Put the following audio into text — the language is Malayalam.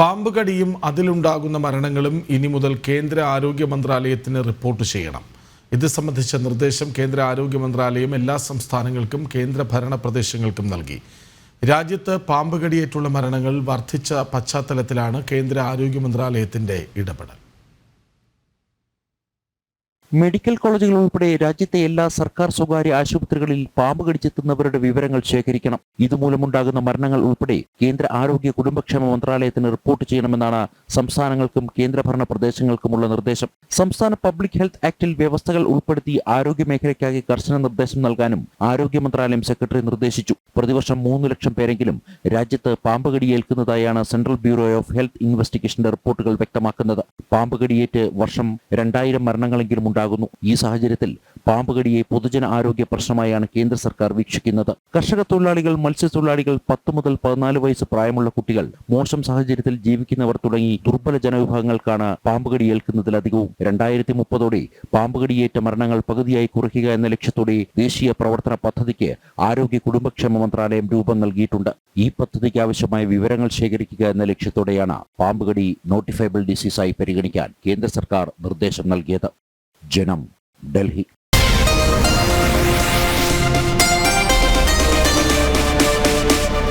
പാമ്പ് കടിയും അതിലുണ്ടാകുന്ന മരണങ്ങളും ഇനി മുതൽ കേന്ദ്ര ആരോഗ്യ മന്ത്രാലയത്തിന് റിപ്പോർട്ട് ചെയ്യണം. ഇത് സംബന്ധിച്ച നിർദ്ദേശം കേന്ദ്ര ആരോഗ്യ മന്ത്രാലയം എല്ലാ സംസ്ഥാനങ്ങൾക്കും കേന്ദ്ര ഭരണ പ്രദേശങ്ങൾക്കും നൽകി. രാജ്യത്ത് പാമ്പ് കടിയേറ്റുള്ള മരണങ്ങൾ വർദ്ധിച്ച പശ്ചാത്തലത്തിലാണ് കേന്ദ്ര ആരോഗ്യ മന്ത്രാലയത്തിന്റെ ഇടപെടൽ. മെഡിക്കൽ കോളേജുകൾ ഉൾപ്പെടെ രാജ്യത്തെ എല്ലാ സർക്കാർ സ്വകാര്യ ആശുപത്രികളിൽ പാമ്പ് കടിച്ചെത്തുന്നവരുടെ വിവരങ്ങൾ ശേഖരിക്കണം. ഇതുമൂലമുണ്ടാകുന്ന മരണങ്ങൾ ഉൾപ്പെടെ കേന്ദ്ര ആരോഗ്യ കുടുംബക്ഷേമ മന്ത്രാലയത്തിന് റിപ്പോർട്ട് ചെയ്യണമെന്നാണ് സംസ്ഥാനങ്ങൾക്കും കേന്ദ്രഭരണ പ്രദേശങ്ങൾക്കുമുള്ള നിർദ്ദേശം. സംസ്ഥാന പബ്ലിക് ഹെൽത്ത് ആക്ടിൽ വ്യവസ്ഥകൾ ഉൾപ്പെടുത്തി ആരോഗ്യ മേഖലയ്ക്കാകെ കർശന നിർദ്ദേശം നൽകാനും ആരോഗ്യ മന്ത്രാലയം സെക്രട്ടറി നിർദ്ദേശിച്ചു. പ്രതിവർഷം മൂന്ന് ലക്ഷം പേരെങ്കിലും രാജ്യത്ത് പാമ്പ് കടിയേൽക്കുന്നതായാണ് സെൻട്രൽ ബ്യൂറോ ഓഫ് ഹെൽത്ത് ഇൻവെസ്റ്റിഗേഷന്റെ റിപ്പോർട്ടുകൾ വ്യക്തമാക്കുന്നത്. പാമ്പ് കടിയേറ്റ് വർഷം രണ്ടായിരം മരണങ്ങളെങ്കിലും ഉണ്ടാകുന്നു. ഈ സാഹചര്യത്തിൽ പാമ്പുകടിയെ പൊതുജന ആരോഗ്യ പ്രശ്നമായാണ് കേന്ദ്ര സർക്കാർ വീക്ഷിക്കുന്നത്. കർഷക തൊഴിലാളികൾ മത്സ്യത്തൊഴിലാളികൾ പത്ത് മുതൽ പതിനാല് വയസ്സ് പ്രായമുള്ള കുട്ടികൾ മോശം സാഹചര്യത്തിൽ ജീവിക്കുന്നവർ തുടങ്ങി ദുർബല ജനവിഭാഗങ്ങൾക്കാണ് പാമ്പുകടി ഏൽക്കുന്നതിലധികവും രണ്ടായിരത്തി മുപ്പതോടെ പാമ്പുകടിയേറ്റ മരണങ്ങൾ പകുതിയായി കുറയ്ക്കുക എന്ന ലക്ഷ്യത്തോടെ ദേശീയ പ്രവർത്തന പദ്ധതിക്ക് ആരോഗ്യ കുടുംബക്ഷേമ മന്ത്രാലയം രൂപം നൽകിയിട്ടുണ്ട്. ഈ പദ്ധതിക്ക് ആവശ്യമായ വിവരങ്ങൾ ശേഖരിക്കുക എന്ന ലക്ഷ്യത്തോടെയാണ് പാമ്പുകടി നോട്ടിഫയബിൾ ഡിസീസായി പരിഗണിക്കാൻ കേന്ദ്ര സർക്കാർ നിർദ്ദേശം നൽകിയത്. जन्म डेल्ही।